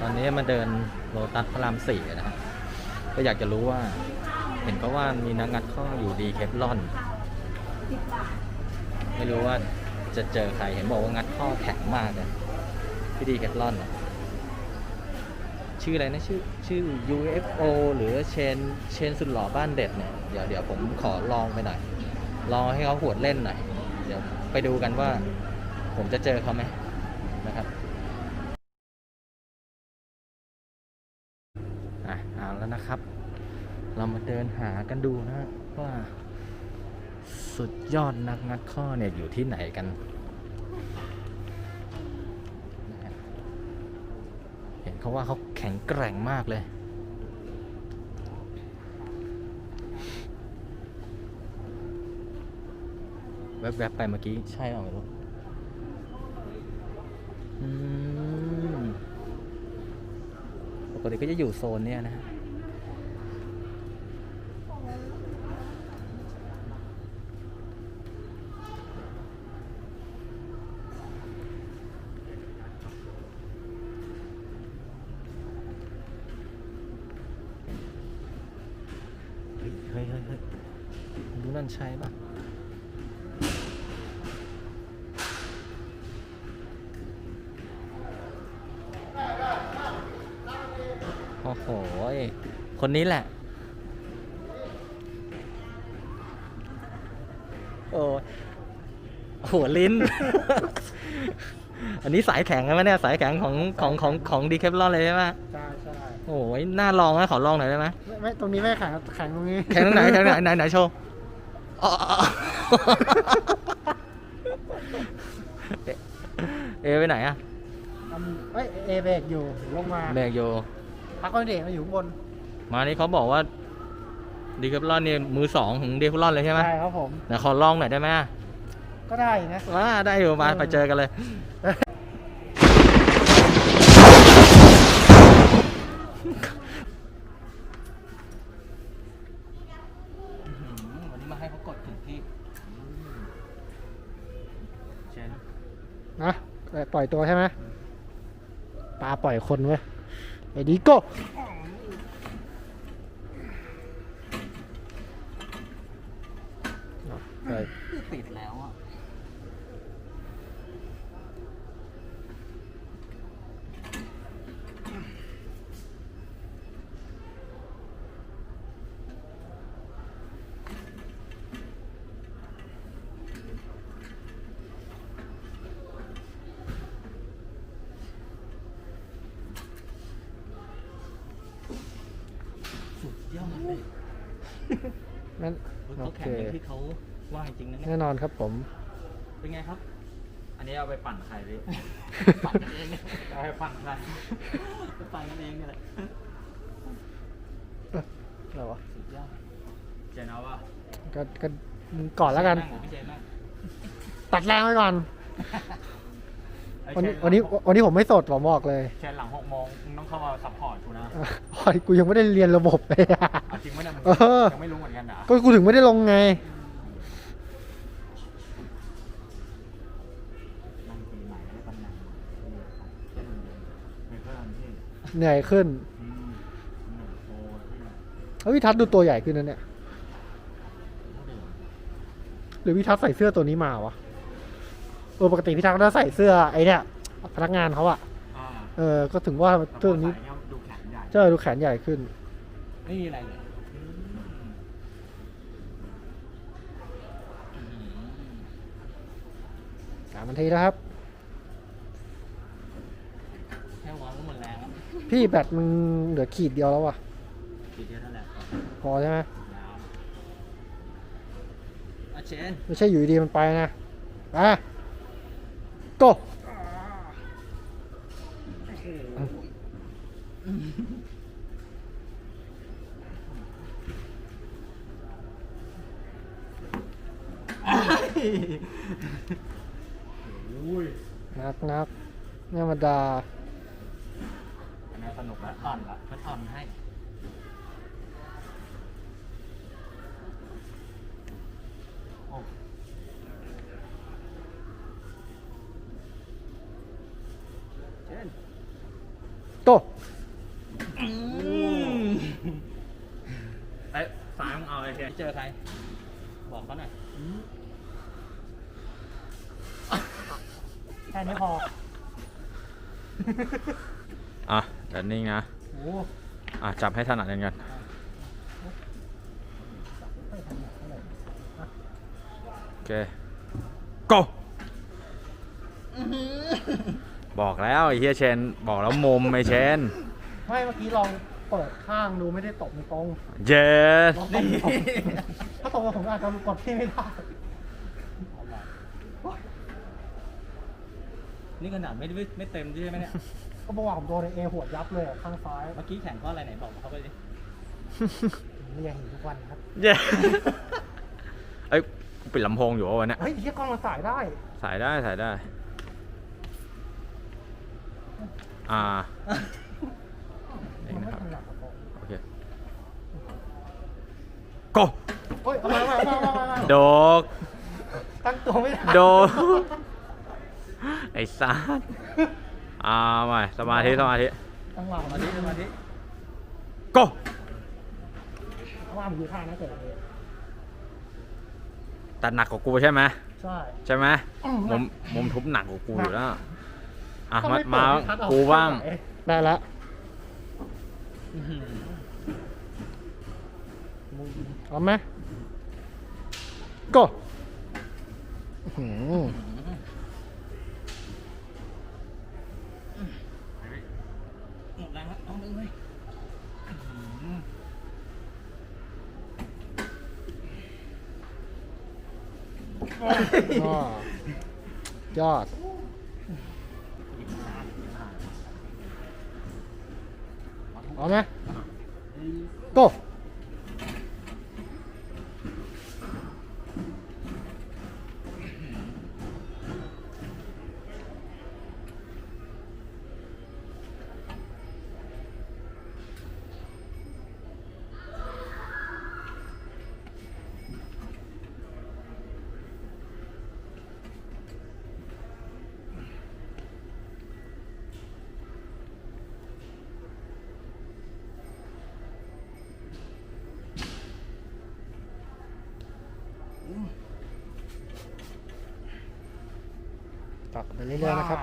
ตอนนี้มาเดินโลตัสพระรามสี่นะครับก็อยากจะรู้ว่า เห็นเขาว่ามีนักงัดข้ออยู่ดีเคปลอน ไม่รู้ว่าจะเจอใครเห็นบอกว่างัดข้อแข็งมากเลยพี่ดีเคปลอนอะชื่ออะไรนะชื่อชื่อ UFO หรือเชนเชนสุดหล่อบ้านเด็ดเนี่ยเดี๋ยวเดี๋ยวผมขอลองไปหน่อยลองให้เขาหวดเล่นหน่อยเดี๋ยวไปดูกันว่า ผมจะเจอเขาไหมนะครับ นะครับ เรามาเดินหากันดูนะว่าสุดยอดนักงัดข้อเนี่ยอยู่ที่ไหนกัน เห็นเขาว่าเขาแข็งแกร่งมากเลยแวบๆไปเมื่อกี้ ใช่เปล่าไม่รู้ปกติก็จะอยู่โซนเนี้ยนะฮะเฮ้ยเฮ้ยเฮ้ยเฮ้ย ดูนั่นใช่ปะโอ้โห คนนี้แหละ โอ้หัวลิ้น อันนี้สายแข็งใช่ไหมเนี่ย สายแข็งของของของของดีแคปลอนเลยใช่ไหมใช่ใช่โอ้ยน่าลองนะขอลองหน่อยได้ไหมไม่ไม่ตรงนี้ไม่แข็งแข็งตรงนี้ แข็งตรงไหนแข็งตรงไหนไหนไหนโชว์อ๋ออ๋ออ๋อ เอ๊ะเอไปไหนอะอันเอ้ยเอเบรกอยู่ลงมาเบรกอยู่พักก่อนเด็กมาอยู่ข้างบนมานี่เขาบอกว่าดีแคปลอนเนี่ยมือสองของดีแคปลอนเลยใช่ไหมใช่ครับผมไหนขอลองหน่อยได้ไหมก็ได้นะมาได้อยู่มาเออไปเจอกันเลย วันนี้มาให้เขากดถึงที่เชน นะปล่อยตัวใช่ไหมปลาปล่อยคนเว้ยไอ้ดีโก้เออติดแล้วอะ สุดยอดเลย นั่นเขาโอแข่เคงอย่างที่เขาว่าจริงนะเนี่ยแน่นอนครับผม เป็นไงครับ อันนี้เอาไปปั่นใครพี่ ปั่นกันเองเนี่ยเอาไปปั่นใครไปปั่นกันเองเนี่ยแหละอะไรวะสุดยอดเจนเอาป่ะก็ก็ก่อนแล้วกัน งหรือพี่เจนนั่งตัดแรงไว้ก่อนไอ้วันนี้เชวันนี้วันนี้ผมไม่สดผมบอกเลยเชนหลังหกโมงมึงต้องเข้ามาซัพพอร์ตกูนะอ๋อกูยังไม่ได้เรียนระบบเลยอะเอา จริงไหมเนี่ยมึงเออ ยังไม่รู้เหมือนกันนะก็กูถึงไม่ได้ลงไง นั่งปีใหม่ได้ตำแหน่งไม่เพิ่มที่เหนื่อยขึ้นอืมหนึ่งโทรที่เฮ้ยพี่ทัศน์ดูตัวใหญ่ขึ้นนะเนี่ย หรือพี่ทัศน์ใส่เสื้อตัวนี้มาวะ เออปกติพี่ทัศน์ก็จะใส่เสื้อไอ้เนี่ยพนักงานเขาอะอ่าเออ ก็ถึงว่าเสื้อตัวนี้แต่พอใส่เยดูแขนใหญ่ เจ้าดูแขนใหญ่ขึ้น ไม่มีอะไรเลยามนาทีแล้วครับ แค่วางก็หมดแรงแล้วพี่แบตมึงเหลือขีดเดียวแล้ววะทีเดียวนั่นแหละพอใช่ไหมยาวอาเชนไม่ใช่อยู่ดีๆมันไปนะอะ go อุ้ย นักนักไม่ธรรมดาอันนี้สนุกแล้วอ่อนละมันอ่อนให้โอ้เชน go เอ้ยสายมึงเอาไอ้เทียเจอใคร บอกเขาหน่อย แค่นี้พออะเดี๋ยวนิ่งนะ โอ้อะจับให้ถนัดกันกันไม่ทำหนักเท่าไหร่โอเค go บอกแล้วไอ้เฮียเชน บอกแล้วมุมไอ้เชน ไม่เมื่อกี้ลองเปิดข้างดูไม่ได้ตกในตรง เย้ลองตกตรงถ้าตกกับผมอาจจะกดที่ไม่ได้ นี่ขนาดไม่ไม่ไม่เต็มใช่ไหมเนี่ย ก็บอกว่าผมโดนในเอหัวยับเลยอะข้างซ้ายเมื่อกี้แข่งข้ออะไรไหนบอกเขาไปดิเรียนเห็นทุกวันครับ เย้เอ้ยกูปิดลำโพงอยู่วะวันเนี้ยเฮ้ยที่กล้องมันสายได้ สายได้สายได้ อ่า นี่มันนะไม่ครับทำหนักกว่าผมโอเค go เฮ้ยเอามาเอามาเอามาเอามาโดก ตั้งตัวไม่ได้โด ไอ้สัสอ่าใหม่สมาธิสมาธิตั้งหลังมาดิมาดิ go ว่ามันอยู่ท่านะเกิดอะไรแต่หนักกว่ากูใช่ไหมใช่ใช่ไหมอืมมุมมุมทุบหนักกว่ากูอยู่แล้วอะถ้มาไเปิดมาให้คัดเอกูบ้างได้แล้วอื้อหือพร้อมไหม go ก็ยอด เอาไหม go ตัดไปเรื่อยๆนะครับ